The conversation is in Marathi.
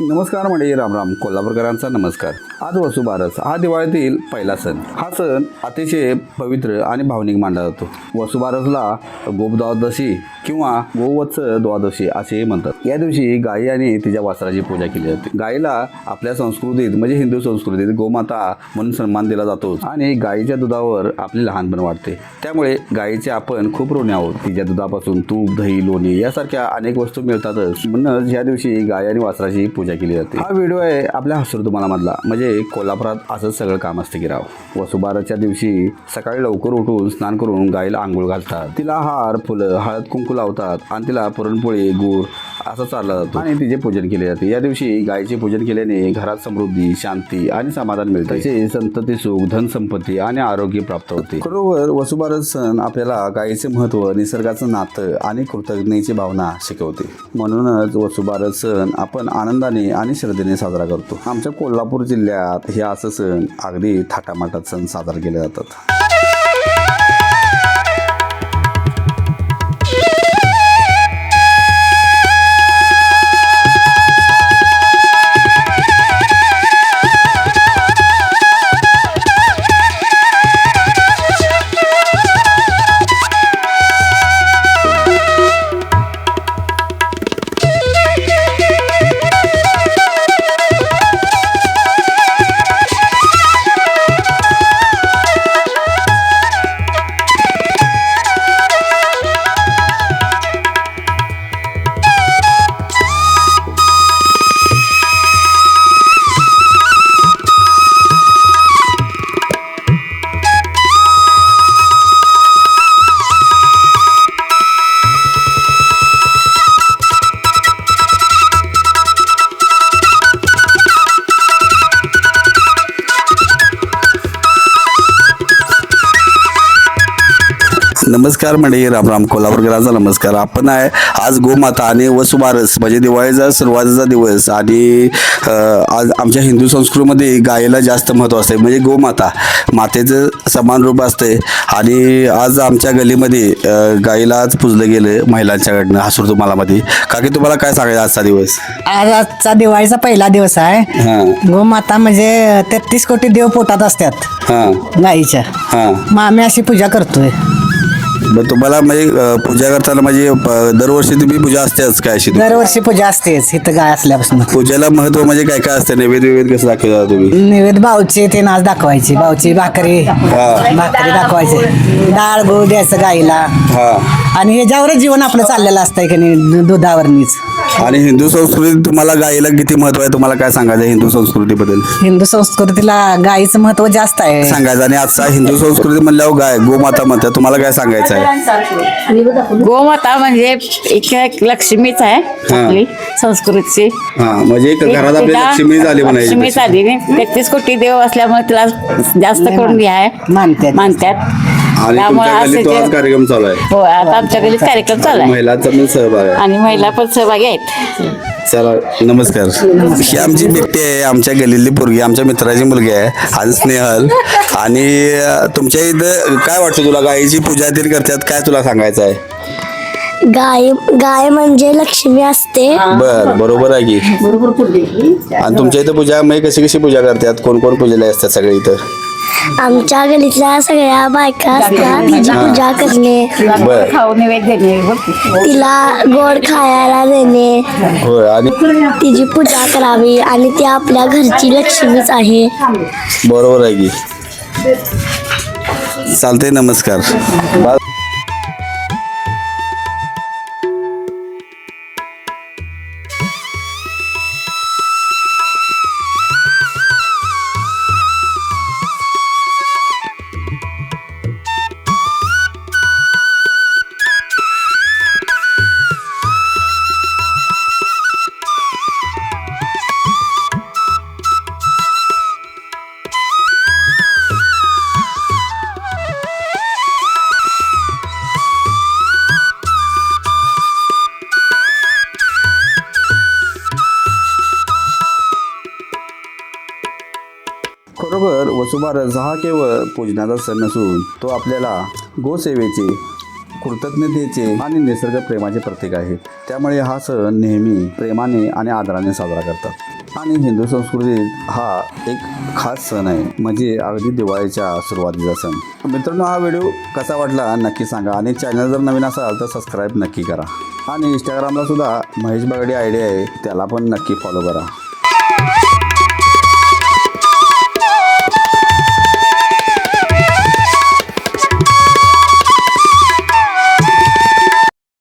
नमस्कार म्हणजे राम राम कोल्हापूरकरांचा नमस्कार. आज वसुबारस. हा दिवाळीतील पहिला सण. हा सण अतिशय पवित्र आणि भावनिक मानला जातो. वसुबारसला गोपद्वादशी किंवा गोवत्स द्वादशी असेही म्हणतात. या दिवशी गायी आणि तिच्या वासराची पूजा केली जाते. गायीला आपल्या संस्कृतीत म्हणजे हिंदू संस्कृतीत गोमाता म्हणून सन्मान दिला जातो आणि गायीच्या दुधावर आपले लहानपण वाढते. त्यामुळे गायीचे आपण खूप ऋणी आहोत. तिच्या दुधापासून तूप दही लोणी यासारख्या अनेक वस्तू मिळतातच. म्हणूनच या दिवशी गाय आणि वासराची पूजा केली जाते. हा व्हिडिओ आहे आपल्या हसूर तुम्हाला म्हणजे कोल्हापुरात असंच सगळं काम असते की राव. वसुबाराच्या दिवशी सकाळी लवकर उठून स्नान करून गायीला आंघोळ घालतात. तिला हार फुलं हळद कुंकू लावतात आणि तिला पुरणपोळी गुळ असं चालला जातो. आणि तिचे पूजन केले जाते. या दिवशी गायीचे पूजन केल्याने घरात समृद्धी शांती आणि समाधान मिळते. तसे संतती सुख धन संपत्ती आणि आरोग्य प्राप्त होते. बरोबर वसुबारस सण आपल्याला गायीचे महत्त्व निसर्गाचं नातं आणि कृतज्ञतेची भावना शिकवते. म्हणूनच वसुबारस सण आपण आनंदाने आणि श्रद्धेने साजरा करतो. आमच्या कोल्हापूर जिल्ह्यात हे असं सण अगदी थाटामाटात सण साजरा केले जातात. नमस्कार मंडळी राम राम कोल्हापूरकरांचा नमस्कार. आपण आहे आज गोमाता आणि वसुबारस म्हणजे दिवाळीचा सुरुवातीचा दिवस आणि आज आमच्या हिंदू संस्कृतीमध्ये गायीला जास्त महत्त्व असते म्हणजे गोमाता. मातेचं समान रूप असते आणि आज आमच्या गलीमध्ये अ, गायीला आज पुजलं गेलं महिलांच्याकडनं हसूर तुम्हालामध्ये. काकी तुम्हाला काय सांगायचं आजचा दिवस? आज आजचा दिवाळीचा पहिला दिवस आहे. हां. गोमाता म्हणजे तेहतीस कोटी देव पोटात असतात. हां. गाईच्या. हां. मग आम्ही अशी पूजा करतोय. मग तुम्हाला म्हणजे पूजा करताना म्हणजे दरवर्षी तुम्ही पूजा असतेच काय अशी दरवर्षी पूजा असतेच इथं गाय असल्यापासून. पूजेला महत्त्व म्हणजे काय काय असतं? नैवेद्य वैवेद्य कसं दाखवता तुम्ही? निवेद भाऊची ते नाच दाखवायची भाऊची भाकरी भाकरी दाखवायची. डाळ गूळ द्यायचं गाईला. हा. आणि ह्याच्यावरच जीवन आपलं चाललेलं असतंय की नाही दुधावरनीच आणि हिंदू संस्कृतीत तुम्हाला गायीला किती महत्त्व आहे? तुम्हाला काय सांगायचं हिंदू संस्कृतीबद्दल? हिंदू संस्कृतीला गाईचं महत्त्व जास्त आहे. सांगायचं आणि आजचा हिंदू संस्कृती म्हणल्यावर गाय गोमाता म्हणतात. तुम्हाला काय सांगायचं आहे? गोमाता म्हणजे एक एक लक्ष्मीच आहे आपली संस्कृतची. हा म्हणजे एक घरात आपली तिला लक्ष्मी झाली लक्ष्मी म्हणायची झाली तेहतीस कोटी देव असल्यामुळे तिला जास्त करून हे आहे. मानतात. मानतात. आणि त्यामुळे तुमच्या गल्लीत तो आज कार्यक्रम चालू आहे. हो आता आमच्या घरी कार्यक्रम चालू आहे. महिलांचा पण सहभाग आहे. आणि महिला पण सहभागी आहेत. चला नमस्कार. ही आमची बिट्टी आहे आमच्या गलीतली पोरगी आमच्या मित्राची मुलगी आहे आणि स्नेहल. आणि अं, तुमच्या इथं काय वाटतं तुला? गायीची पूजा तीन करतात काय तुला सांगायचं आहे? गाय गाय म्हणजे लक्ष्मी असते. बर बरोबर आहे की. आणि तुमच्या इथं पूजा म्हणजे कशी कशी पूजा करतात? कोण कोण पूजेला असतात सगळे इथं? आमच्या गलीतल्या सगळ्या बायका असतात तिची पूजा करणे. बर. खाऊ नैवेद्य देणे बघ. तिला गोड खायला देणे. होय आणि तिची पूजा करावी आणि ती आपल्या घरची लक्ष्मीच आहे. बरोबर आहे की. चालते नमस्कार. बा- बरोबर वसुबारस हा केवळ पूजनाचा सण नसून तो आपल्याला गोसेवेचे कृतज्ञतेचे आणि निसर्ग प्रेमाचे प्रतीक आहे. त्यामुळे हा सण नेहमी प्रेमाने आणि आदराने साजरा करतात. आणि हिंदू संस्कृतीत हा एक खास सण आहे. म्हणजे अगदी दिवाळीच्या सुरुवातीचा सण. मित्रांनो हा व्हिडिओ कसा वाटला नक्की सांगा. आणि चॅनल जर नवीन असाल तर सबस्क्राईब नक्की करा. आणि इंस्टाग्रामला सुद्धा महेश बागडी आयडी आहे त्याला पण नक्की फॉलो करा.